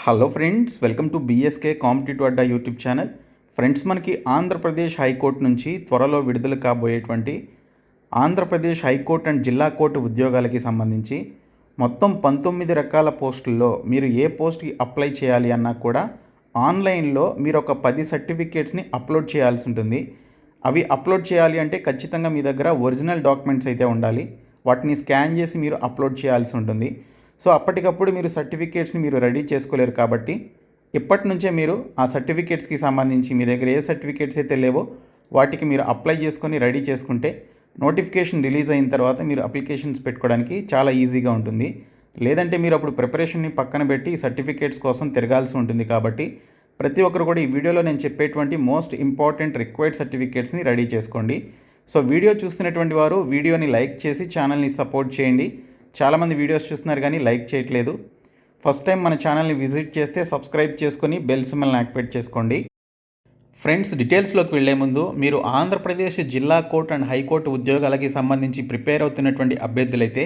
Hello friends welcome to BSK competitive Adda YouTube channel. Friends మనకి Andhra Pradesh high court నుంచి త్వరలో విడుదల కాబోయేటువంటి ఆంధ్రప్రదేశ్ హైకోర్టు అండ్ జిల్లా కోర్టు ఉద్యోగాలకి సంబంధించి మొత్తం పంతొమ్మిది రకాల పోస్టుల్లో మీరు ఏ పోస్ట్కి అప్లై చేయాలి అన్నా కూడా ఆన్లైన్లో మీరు ఒక పది సర్టిఫికేట్స్ని అప్లోడ్ చేయాల్సి ఉంటుంది. అవి అప్లోడ్ చేయాలి అంటే ఖచ్చితంగా మీ దగ్గర ఒరిజినల్ డాక్యుమెంట్స్ అయితే ఉండాలి. వాటిని స్కాన్ చేసి మీరు అప్లోడ్ చేయాల్సి ఉంటుంది. సో అప్పటికప్పుడు మీరు సర్టిఫికేట్స్ని మీరు రెడీ చేసుకోలేరు కాబట్టి ఇప్పటి నుంచే మీరు ఆ సర్టిఫికేట్స్కి సంబంధించి మీ దగ్గర ఏ సర్టిఫికేట్స్ అయితే లేవో వాటికి మీరు అప్లై చేసుకొని రెడీ చేసుకుంటే నోటిఫికేషన్ రిలీజ్ అయిన తర్వాత మీరు అప్లికేషన్స్ పెట్టుకోవడానికి చాలా ఈజీగా ఉంటుంది. లేదంటే మీరు అప్పుడు ప్రిపరేషన్ని పక్కన పెట్టి సర్టిఫికేట్స్ కోసం తిరగాల్సి ఉంటుంది కాబట్టి ప్రతి ఒక్కరు కూడా ఈ వీడియోలో నేను చెప్పేటువంటి మోస్ట్ ఇంపార్టెంట్ రిక్వైర్డ్ సర్టిఫికేట్స్ని రెడీ చేసుకోండి. సో వీడియో చూస్తున్నటువంటి వారు వీడియోని లైక్ చేసి ఛానల్ని సపోర్ట్ చేయండి. చాలామంది వీడియోస్ చూస్తున్నారు కానీ లైక్ చేయట్లేదు. ఫస్ట్ టైం మన ఛానల్ని విజిట్ చేస్తే సబ్స్క్రైబ్ చేసుకొని బెల్ సిమ్మల్ని యాక్టివేట్ చేసుకోండి. ఫ్రెండ్స్ డీటెయిల్స్లోకి వెళ్ళే ముందు మీరు ఆంధ్రప్రదేశ్ జిల్లా కోర్ట్ అండ్ హైకోర్టు ఉద్యోగాలకి సంబంధించి ప్రిపేర్ అవుతున్నటువంటి అభ్యర్థులైతే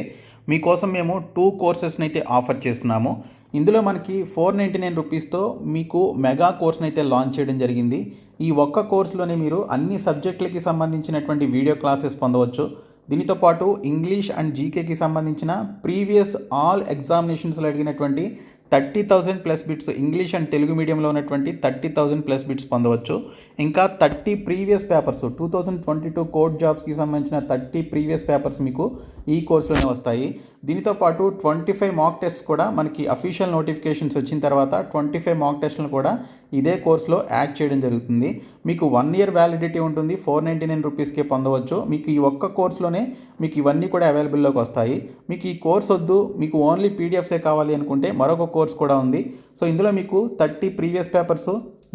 మీకోసం మేము టూ కోర్సెస్ని అయితే ఆఫర్ చేస్తున్నాము. ఇందులో మనకి ఫోర్ నైంటీ నైన్ రూపీస్తో మీకు మెగా కోర్స్ని అయితే లాంచ్ చేయడం జరిగింది. ఈ ఒక్క కోర్సులోనే మీరు అన్ని సబ్జెక్టులకి సంబంధించినటువంటి వీడియో క్లాసెస్ పొందవచ్చు. దీనితో పాటు ఇంగ్లీష్ అండ్ జీకేకి సంబంధించిన ప్రీవియస్ ఆల్ ఎగ్జామినేషన్స్లో అడిగినటువంటి thirty thousand plus bits English and Telugu మీడియంలో ఉన్నటువంటి థర్టీ థౌజండ్ ప్లస్ బిట్స్ పొందవచ్చు. ఇంకా thirty previous papers two thousand twenty two court జాబ్స్కి సంబంధించిన థర్టీ ప్రీవియస్ పేపర్స్ మీకు ఈ కోర్సులోనే వస్తాయి. దీనితో పాటు ట్వంటీ ఫైవ్ మాక్ టెస్ట్ కూడా మనకి అఫీషియల్ నోటిఫికేషన్స్ వచ్చిన తర్వాత ట్వంటీ ఫైవ్ మాక్ టెస్ట్లను కూడా ఇదే కోర్సులో యాడ్ చేయడం జరుగుతుంది. మీకు వన్ ఇయర్ వ్యాలిడిటీ ఉంటుంది. ఫోర్ నైంటీ నైన్ రూపీస్కే పొందవచ్చు. మీకు ఈ ఒక్క కోర్సులోనే మీకు ఇవన్నీ కూడా అవైలబుల్లోకి వస్తాయి. మీకు ఈ కోర్స్ వద్దు. మీకు ఓన్లీ పీడిఎఫ్సే కావాలి అనుకుంటే మరొక కోర్స్ కూడా ఉంది. సో ఇందులో మీకు thirty previous papers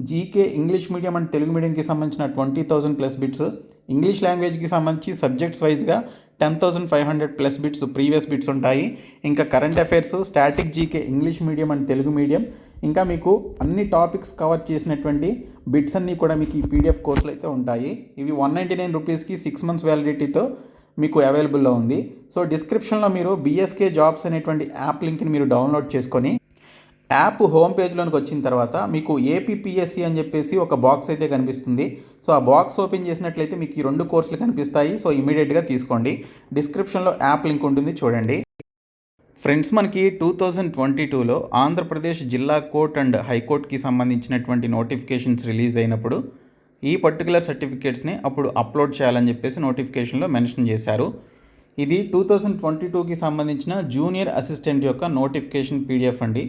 GK English medium and Telugu మీడియంకి సంబంధించిన twenty thousand plus bits English లాంగ్వేజ్కి సంబంధించి సబ్జెక్ట్స్ వైజ్గా ten thousand five hundred plus bits previous bits ఉంటాయి. ఇంకా current affairs static GK English medium and Telugu medium ఇంకా మీకు అన్ని topics cover చేసినటువంటి bits అన్నీ కూడా మీకు ఈ పీడిఎఫ్ కోర్సులు అయితే ఉంటాయి. ఇవి వన్ నైంటీ నైన్ రూపీస్కి సిక్స్ మంత్స్ వ్యాలిడిటీతో మీకు అవైలబుల్లో ఉంది. సో డిస్క్రిప్షన్లో మీరు బీఎస్కే జాబ్స్ అనేటువంటి యాప్ లింక్ని మీరు డౌన్లోడ్ చేసుకొని యాప్ హోమ్ పేజ్లోనికి వచ్చిన తర్వాత మీకు ఏపీపీఎస్సి అని చెప్పేసి ఒక బాక్స్ అయితే కనిపిస్తుంది. సో ఆ బాక్స్ ఓపెన్ చేసినట్లయితే మీకు ఈ రెండు కోర్సులు కనిపిస్తాయి. సో ఇమీడియట్గా తీసుకోండి. డిస్క్రిప్షన్లో యాప్ లింక్ ఉంటుంది చూడండి. ఫ్రెండ్స్ మనకి టూ థౌజండ్ ట్వంటీ టూలో ఆంధ్రప్రదేశ్ జిల్లా కోర్ట్ అండ్ హైకోర్టుకి సంబంధించినటువంటి నోటిఫికేషన్స్ రిలీజ్ అయినప్పుడు ఈ పర్టికులర్ సర్టిఫికేట్స్ని అప్పుడు అప్లోడ్ చేయాలని చెప్పేసి నోటిఫికేషన్లో మెన్షన్ చేశారు. ఇది టూ థౌజండ్ ట్వంటీ టూకి సంబంధించిన జూనియర్ అసిస్టెంట్ యొక్క నోటిఫికేషన్ పీడిఎఫ్ అండి.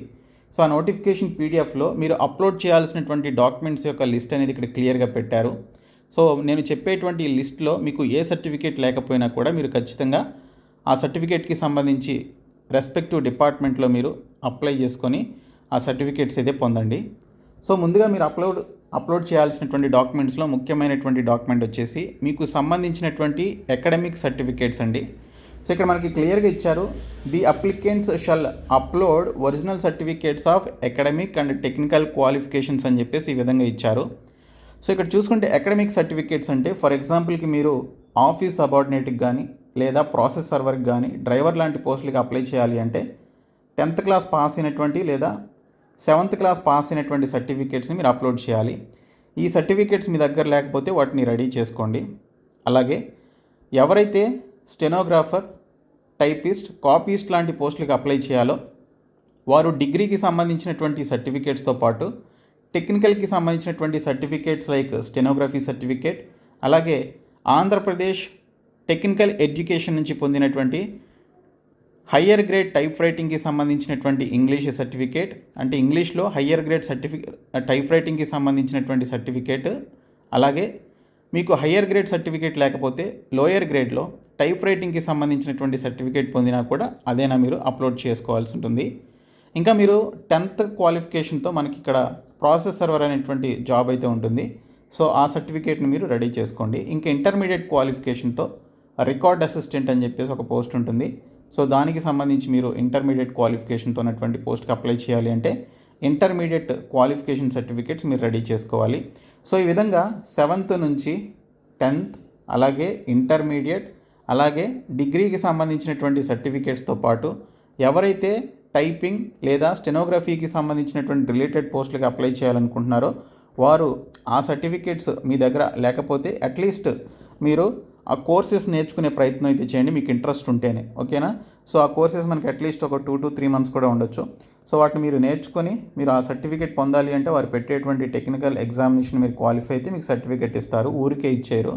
సో ఆ నోటిఫికేషన్ పీడిఎఫ్లో మీరు అప్లోడ్ చేయాల్సినటువంటి డాక్యుమెంట్స్ యొక్క లిస్ట్ అనేది ఇక్కడ క్లియర్గా పెట్టారు. సో నేను చెప్పేటువంటి లిస్ట్లో మీకు ఏ సర్టిఫికేట్ లేకపోయినా కూడా మీరు ఖచ్చితంగా ఆ సర్టిఫికేట్కి సంబంధించి రెస్పెక్టివ్ డిపార్ట్మెంట్లో మీరు అప్లై చేసుకొని ఆ సర్టిఫికేట్స్ అయితే పొందండి. సో ముందుగా మీరు అప్లోడ్ అప్లోడ్ చేయాల్సినటువంటి డాక్యుమెంట్స్లో ముఖ్యమైనటువంటి డాక్యుమెంట్ వచ్చేసి మీకు సంబంధించినటువంటి అకాడమిక్ సర్టిఫికేట్స్ అండి. సో ఇక్కడ మనకి క్లియర్గా ఇచ్చారు the applicants shall upload original certificates of academic and technical qualifications అని చెప్పేసి ఈ విధంగా ఇచ్చారు. సో ఇక్కడ చూసుకుంటే అకాడమిక్ సర్టిఫికేట్స్ అంటే ఫర్ ఎగ్జాంపుల్కి మీరు ఆఫీస్ సబార్డినేట్కి కానీ లేదా ప్రాసెస్ సర్వర్కి కానీ డ్రైవర్ లాంటి పోస్టులకి అప్లై చేయాలి అంటే టెన్త్ క్లాస్ పాస్ అయినటువంటి లేదా సెవెంత్ క్లాస్ పాస్ అయినటువంటి సర్టిఫికేట్స్ని మీరు అప్లోడ్ చేయాలి. ఈ సర్టిఫికేట్స్ మీ దగ్గర లేకపోతే వాటిని రెడీ చేసుకోండి. అలాగే ఎవరైతే స్టెనోగ్రాఫర్ టైపిస్ట్ కాపీస్ట్ లాంటి పోస్టులకు అప్లై చేయాలో వారు డిగ్రీకి సంబంధించినటువంటి సర్టిఫికేట్స్తో పాటు టెక్నికల్కి సంబంధించినటువంటి సర్టిఫికేట్స్ లైక్ స్టెనోగ్రఫీ సర్టిఫికేట్ అలాగే ఆంధ్రప్రదేశ్ టెక్నికల్ ఎడ్యుకేషన్ నుంచి పొందినటువంటి హయ్యర్ గ్రేడ్ టైప్ రైటింగ్కి సంబంధించినటువంటి ఇంగ్లీష్ సర్టిఫికేట్ అంటే ఇంగ్లీష్లో హయ్యర్ గ్రేడ్ సర్టిఫికేట్ టైప్ రైటింగ్కి సంబంధించినటువంటి సర్టిఫికేట్ అలాగే మీకు హయ్యర్ గ్రేడ్ సర్టిఫికేట్ లేకపోతే లోయర్ గ్రేడ్లో టైప్ రైటింగ్కి సంబంధించినటువంటి సర్టిఫికేట్ పొందినా కూడా అదేనా మీరు అప్లోడ్ చేసుకోవాల్సి ఉంటుంది. ఇంకా మీరు టెన్త్ క్వాలిఫికేషన్తో మనకి ఇక్కడ ప్రాసెస్ సర్వర్ అనేటువంటి జాబ్ అయితే ఉంటుంది. సో ఆ సర్టిఫికేట్ని మీరు రెడీ చేసుకోండి. ఇంకా ఇంటర్మీడియట్ క్వాలిఫికేషన్తో రికార్డ్ అసిస్టెంట్ అని చెప్పేసి ఒక పోస్ట్ ఉంటుంది. సో దానికి సంబంధించి మీరు ఇంటర్మీడియట్ క్వాలిఫికేషన్తో ఉన్నటువంటి పోస్ట్కి అప్లై చేయాలి అంటే ఇంటర్మీడియట్ క్వాలిఫికేషన్ సర్టిఫికేట్స్ మీరు రెడీ చేసుకోవాలి. సో ఈ విధంగా సెవెంత్ నుంచి టెన్త్ అలాగే ఇంటర్మీడియట్ అలాగే డిగ్రీకి సంబంధించినటువంటి సర్టిఫికేట్స్తో పాటు ఎవరైతే టైపింగ్ లేదా స్టెనోగ్రఫీకి సంబంధించినటువంటి రిలేటెడ్ పోస్టులకి అప్లై చేయాలనుకుంటున్నారో వారు ఆ సర్టిఫికేట్స్ మీ దగ్గర లేకపోతే అట్లీస్ట్ మీరు ఆ కోర్సెస్ నేర్చుకునే ప్రయత్నం అయితే చేయండి మీకు ఇంట్రెస్ట్ ఉంటేనే. ఓకేనా? సో ఆ కోర్సెస్ మనకి అట్లీస్ట్ ఒక టూ టు త్రీ మంత్స్ కూడా ఉండొచ్చు. సో వాటిని మీరు నేర్చుకొని మీరు ఆ సర్టిఫికేట్ పొందాలి అంటే వారు పెట్టేటువంటి టెక్నికల్ ఎగ్జామినేషన్ మీరు క్వాలిఫై అయితే మీకు సర్టిఫికేట్ ఇస్తారు ఊరికే ఇచ్చారు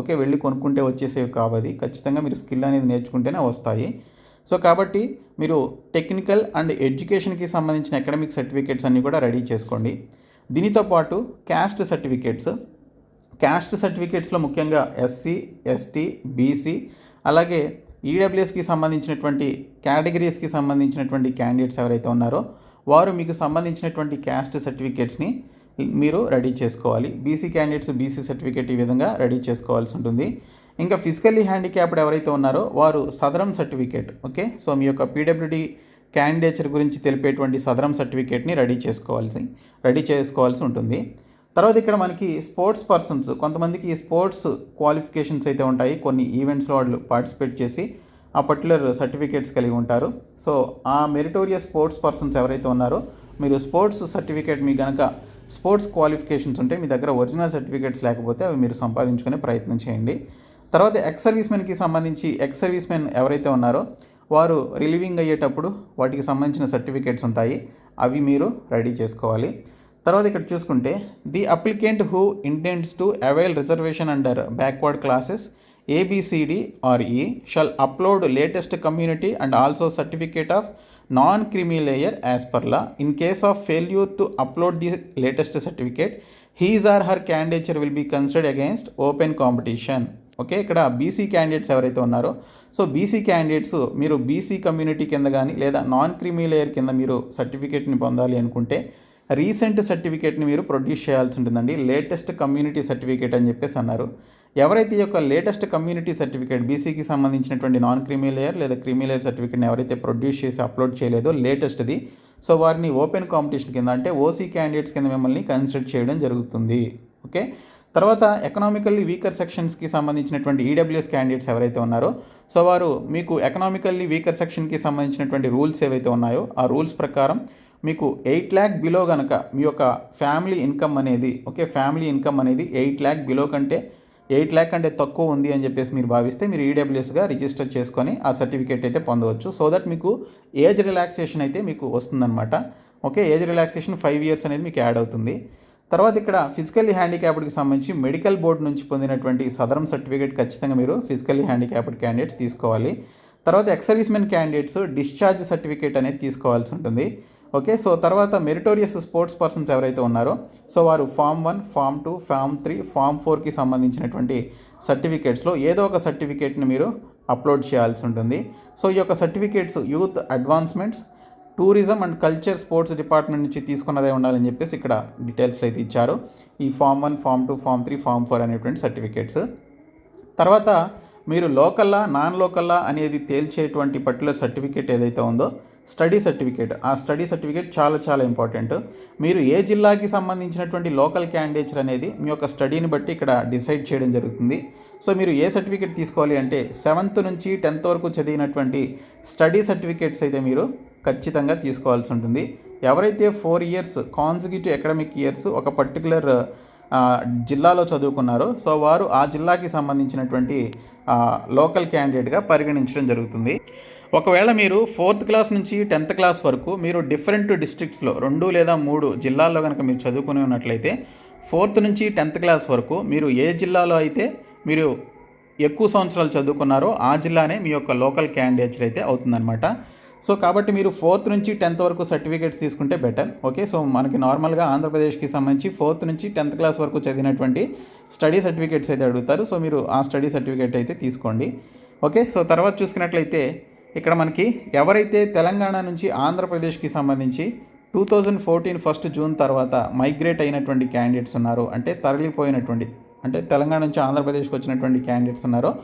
ఓకే వెళ్ళి కొనుక్కుంటే వచ్చేసేవి కావది. ఖచ్చితంగా మీరు స్కిల్ అనేది నేర్చుకుంటేనే వస్తాయి. సో కాబట్టి మీరు టెక్నికల్ అండ్ ఎడ్యుకేషన్కి సంబంధించిన అకాడమిక్ సర్టిఫికేట్స్ అన్నీ కూడా రెడీ చేసుకోండి. దీనితో పాటు క్యాస్ట్ సర్టిఫికేట్స్. క్యాస్ట్ సర్టిఫికేట్స్లో ముఖ్యంగా ఎస్సీ ఎస్టీ బీసీ అలాగే ఈడబ్ల్యూఎస్కి సంబంధించినటువంటి కేటగిరీస్కి సంబంధించినటువంటి క్యాండిడేట్స్ ఎవరైతే ఉన్నారో వారు మీకు సంబంధించినటువంటి క్యాస్ట్ సర్టిఫికేట్స్ని మీరు రెడీ చేసుకోవాలి. బీసీ క్యాండిడేట్స్ బీసీ సర్టిఫికేట్ ఈ విధంగా రెడీ చేసుకోవాల్సి ఉంటుంది. ఇంకా ఫిజికల్లీ హ్యాండిక్యాప్డ్ ఎవరైతే ఉన్నారో వారు సదరం సర్టిఫికేట్ ఓకే సో మీ యొక్క పీడబ్ల్యూడి క్యాండిడేచర్ గురించి తెలిపేటువంటి సదరం సర్టిఫికేట్ని రెడీ చేసుకోవాల్సి రెడీ చేసుకోవాల్సి ఉంటుంది. తర్వాత ఇక్కడ మనకి స్పోర్ట్స్ పర్సన్స్ కొంతమందికి స్పోర్ట్స్ క్వాలిఫికేషన్స్ అయితే ఉంటాయి. కొన్ని ఈవెంట్స్లో వాళ్ళు పార్టిసిపేట్ చేసి ఆ పర్టికులర్ సర్టిఫికేట్స్ కలిగి ఉంటారు. సో ఆ మెరిటోరియస్ స్పోర్ట్స్ పర్సన్స్ ఎవరైతే ఉన్నారో మీరు స్పోర్ట్స్ సర్టిఫికేట్ మీ కనుక స్పోర్ట్స్ క్వాలిఫికేషన్స్ ఉంటే మీ దగ్గర ఒరిజినల్ సర్టిఫికేట్స్ లేకపోతే అవి మీరు సంపాదించుకునే ప్రయత్నం చేయండి. తర్వాత ఎక్స్ సర్వీస్ మెన్కి సంబంధించి ఎక్స్ సర్వీస్ మెన్ ఎవరైతే ఉన్నారో వారు రిలీవింగ్ అయ్యేటప్పుడు వాటికి సంబంధించిన సర్టిఫికేట్స్ ఉంటాయి. అవి మీరు రెడీ చేసుకోవాలి. తర్వాత ఇక్కడ చూసుకుంటే the applicant who intends to avail reservation under backward classes A B C D or E shall upload latest community and also certificate of non creamy layer as per law in case of failure to upload the latest certificate his or her candidature will be considered against open competition okay ఇక్కడ BC candidates ఎవరైతే ఉన్నారో so BC candidates మీరు BC community కింద కానీ లేదా non creamy layer కింద మీరు సర్టిఫికేట్ని పొందాలి అనుకుంటే రీసెంట్ సర్టిఫికేట్ని మీరు ప్రొడ్యూస్ చేయాల్సి ఉంటుందండి. లేటెస్ట్ కమ్యూనిటీ సర్టిఫికేట్ అని చెప్పేసి అన్నారు. ఎవరైతే ఈ యొక్క లేటెస్ట్ కమ్యూనిటీ సర్టిఫికేట్ బీసీకి సంబంధించినటువంటి నాన్ క్రిమీ లేయర్ లేదా క్రిమిలేయర్ సర్టిఫికేట్ని ఎవరైతే ప్రొడ్యూస్ చేసి అప్లోడ్ చేయలేదో లేటెస్ట్ది సో వారిని ఓపెన్ కాంపిటీషన్ కింద అంటే ఓసీ క్యాండిడేట్స్ కింద మిమ్మల్ని కన్సిడర్ చేయడం జరుగుతుంది. ఓకే? తర్వాత ఎకనామికల్లీ వీకర్ సెక్షన్స్కి సంబంధించినటువంటి ఈడబ్ల్యూఎస్ క్యాండిడేట్స్ ఎవరైతే ఉన్నారో సో వారు మీకు ఎకనామికల్లీ వీకర్ సెక్షన్కి సంబంధించినటువంటి రూల్స్ ఏవైతే ఉన్నాయో ఆ రూల్స్ ప్రకారం మీకు ఎయిట్ ల్యాక్ బిలో కనుక మీ యొక్క ఫ్యామిలీ ఇన్కమ్ అనేది ఓకే? ఫ్యామిలీ ఇన్కమ్ అనేది ఎయిట్ ల్యాక్ బిలో కంటే ఎయిట్ ల్యాక్ అంటే తక్కువ ఉంది అని చెప్పేసి మీరు భావిస్తే మీరు ఈడబ్ల్యూఎస్గా రిజిస్టర్ చేసుకొని ఆ సర్టిఫికేట్ అయితే పొందవచ్చు. సో దట్ మీకు ఏజ్ రిలాక్సేషన్ అయితే మీకు వస్తుందన్నమాట. Okay age relaxation five years అనేది మీకు యాడ్ అవుతుంది. తర్వాత ఇక్కడ ఫిజికల్లీ హ్యాండిక్యాప్డ్కి సంబంధించి మెడికల్ బోర్డు నుంచి పొందినటువంటి సదరం సర్టిఫికేట్ ఖచ్చితంగా మీరు ఫిజికల్లీ హ్యాండిక్యాప్డ్ క్యాండిడేట్స్ తీసుకోవాలి. తర్వాత ex servicemen candidates discharge certificate అనేది తీసుకోవాల్సి ఉంటుంది. ఓకే సో తర్వాత మెరిటోరియస్ స్పోర్ట్స్ పర్సన్స్ ఎవరైతే ఉన్నారో సో వారు form one form two form three form ఫోర్కి సంబంధించినటువంటి సర్టిఫికేట్స్లో ఏదో ఒక సర్టిఫికేట్ని మీరు అప్లోడ్ చేయాల్సి ఉంటుంది. సో ఈ యొక్క certificates youth advancements tourism and culture sports department నుంచి తీసుకున్నదే ఉండాలని చెప్పేసి ఇక్కడ డీటెయిల్స్ అయితే ఇచ్చారు. ఈ form one form two form three form four అనేటువంటి సర్టిఫికేట్స్ తర్వాత మీరు లోకల్లా నాన్ లోకల్లా అనేది తేల్చేటువంటి పర్టికులర్ సర్టిఫికేట్ ఏదైతే ఉందో స్టడీ సర్టిఫికేట్. ఆ స్టడీ సర్టిఫికేట్ చాలా చాలా ఇంపార్టెంట్. మీరు ఏ జిల్లాకి సంబంధించినటువంటి లోకల్ క్యాండిడేచర్ అనేది మీ యొక్క స్టడీని బట్టి ఇక్కడ డిసైడ్ చేయడం జరుగుతుంది. సో మీరు ఏ సర్టిఫికేట్ తీసుకోవాలి అంటే సెవెంత్ నుంచి టెన్త్ వరకు చదివినటువంటి స్టడీ సర్టిఫికేట్స్ అయితే మీరు ఖచ్చితంగా తీసుకోవాల్సి ఉంటుంది. ఎవరైతే four years consecutive academic years ఒక పర్టికులర్ జిల్లాలో చదువుకున్నారో సో వారు ఆ జిల్లాకి సంబంధించినటువంటి లోకల్ క్యాండిడేట్గా పరిగణించడం జరుగుతుంది. ఒకవేళ మీరు ఫోర్త్ క్లాస్ నుంచి టెన్త్ క్లాస్ వరకు మీరు డిఫరెంట్ డిస్ట్రిక్ట్స్లో రెండు లేదా మూడు జిల్లాల్లో కనుక మీరు చదువుకుని ఉన్నట్లయితే ఫోర్త్ నుంచి టెన్త్ క్లాస్ వరకు మీరు ఏ జిల్లాలో అయితే మీరు ఎక్కువ సంవత్సరాలు చదువుకున్నారో ఆ జిల్లానే మీ యొక్క లోకల్ క్యాండిడేట్ అయితే అవుతుందన్నమాట. సో కాబట్టి మీరు ఫోర్త్ నుంచి టెన్త్ వరకు సర్టిఫికేట్స్ తీసుకుంటే బెటర్. ఓకే సో మనకి నార్మల్గా ఆంధ్రప్రదేశ్కి సంబంధించి ఫోర్త్ నుంచి టెన్త్ క్లాస్ వరకు చదివినటువంటి స్టడీ సర్టిఫికేట్స్ అయితే అడుగుతారు. సో మీరు ఆ స్టడీ సర్టిఫికేట్ అయితే తీసుకోండి. ఓకే సో తర్వాత చూసుకున్నట్లయితే ఇక్కడ మనకి ఎవరైతే తెలంగాణ నుంచి ఆంధ్రప్రదేశ్కి సంబంధించి two thousand fourteen first June తర్వాత మైగ్రేట్ అయినటువంటి క్యాండిడేట్స్ ఉన్నారు అంటే తరలిపోయినటువంటి అంటే తెలంగాణ నుంచి ఆంధ్రప్రదేశ్కి వచ్చినటువంటి క్యాండిడేట్స్ ఉన్నారో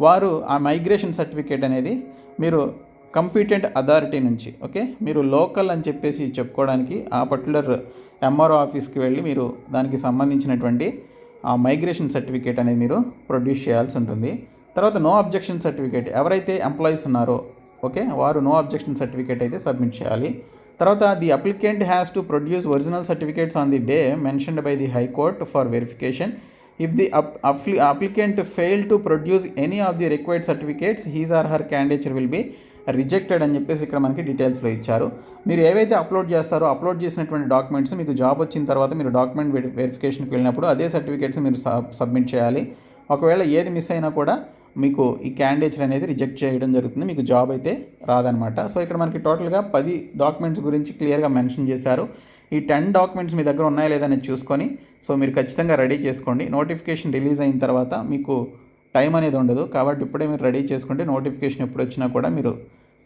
వారు ఆ మైగ్రేషన్ సర్టిఫికేట్ అనేది మీరు కంపీటెంట్ అథారిటీ నుంచి ఓకే మీరు లోకల్ అని చెప్పేసి చెప్పుకోవడానికి ఆ పర్టికులర్ ఎంఆర్ఓ ఆఫీస్కి వెళ్ళి మీరు దానికి సంబంధించినటువంటి ఆ మైగ్రేషన్ సర్టిఫికేట్ అనేది మీరు ప్రొడ్యూస్ చేయాల్సి ఉంటుంది. తర్వాత నో అబ్జెక్షన్ సర్టిఫికేట్ ఎవరైతే ఎంప్లాయీస్ ఉన్నారో ఓకే? వారు నో అబ్జెక్షన్ సర్టిఫికేట్ అయితే సబ్మిట్ చేయాలి. తర్వాత the applicant has to produce original certificates on the day mentioned by the high court for verification if the applicant fail to produce any of the required certificates his or her candidature will be rejected అని చెప్పేసి ఇక్కడ మనకి డీటెయిల్స్లో ఇచ్చారు. మీరు ఏవైతే upload చేస్తారో upload చేసినటువంటి documents మీకు జాబ్ వచ్చిన తర్వాత మీరు డాక్యుమెంట్ వెరిఫికేషన్కి వెళ్ళినప్పుడు అదే సర్టిఫికేట్స్ మీరు సబ్మిట్ చేయాలి. ఒకవేళ ఏది మిస్ అయినా కూడా మీకు ఈ క్యాండిడేట్స్ అనేది రిజెక్ట్ చేయడం జరుగుతుంది. మీకు జాబ్ అయితే రాదనమాట. సో ఇక్కడ మనకి టోటల్గా పది డాక్యుమెంట్స్ గురించి క్లియర్గా మెన్షన్ చేశారు. ఈ టెన్ డాక్యుమెంట్స్ మీ దగ్గర ఉన్నాయా లేదని చూసుకొని సో మీరు ఖచ్చితంగా రెడీ చేసుకోండి. నోటిఫికేషన్ రిలీజ్ అయిన తర్వాత మీకు టైం అనేది ఉండదు. కాబట్టి ఇప్పుడే మీరు రెడీ చేసుకుంటే నోటిఫికేషన్ ఎప్పుడు వచ్చినా కూడా మీరు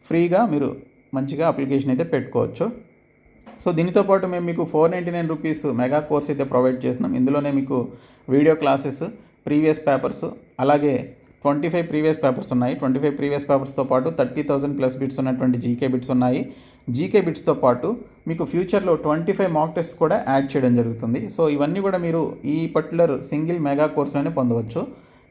ఫ్రీగా మీరు మంచిగా అప్లికేషన్ అయితే పెట్టుకోవచ్చు. సో దీనితో పాటు మేము మీకు four ninety nine rupees mega course అయితే ప్రొవైడ్ చేస్తున్నాం. ఇందులోనే మీకు వీడియో క్లాసెస్ ప్రీవియస్ పేపర్స్ అలాగే ట్వంటీ ఫైవ్ ప్రీవియస్ పేపర్స్ ఉన్నాయి. ట్వంటీ ఫైవ్ ప్రీవియస్ పేపర్స్తో పాటు థర్టీ థౌసండ్ ప్లస్ బిట్స్ ఉన్నటువంటి జీకే బిట్స్ ఉన్నాయి. జీకే బిట్స్తో పాటు మీకు ఫ్యూచర్లో ట్వంటీ ఫైవ్ మాక్ టెస్ట్ కూడా యాడ్ చేయడం జరుగుతుంది. సో ఇవన్నీ కూడా మీరు ఈ పర్టికులర్ సింగిల్ మెగా కోర్సులోనే పొందవచ్చు.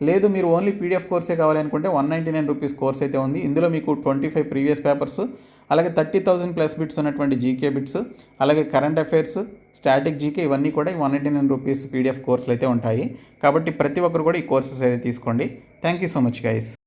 లేదు మీరు ఓన్లీ పీడిఎఫ్ కోర్సే కావాలనుకుంటే one ninety nine rupees course అయితే ఉంది. ఇందులో మీకు ట్వంటీ ఫైవ్ ప్రీవియస్ పేపర్స్ అలాగే థర్టీ థౌసండ్ ప్లస్ బిట్స్ ఉన్నటువంటి జీకే బిట్స్ అలాగే కరెంట్ అఫైర్స్ స్టాటిక్ జీకే ఇవన్నీ కూడా ఈ one eighty nine rupees PDF కోర్సులు అయితే ఉంటాయి. కాబట్టి ప్రతి ఒక్కరు కూడా ఈ కోర్సెస్ అయితే తీసుకోండి. Thank you so much guys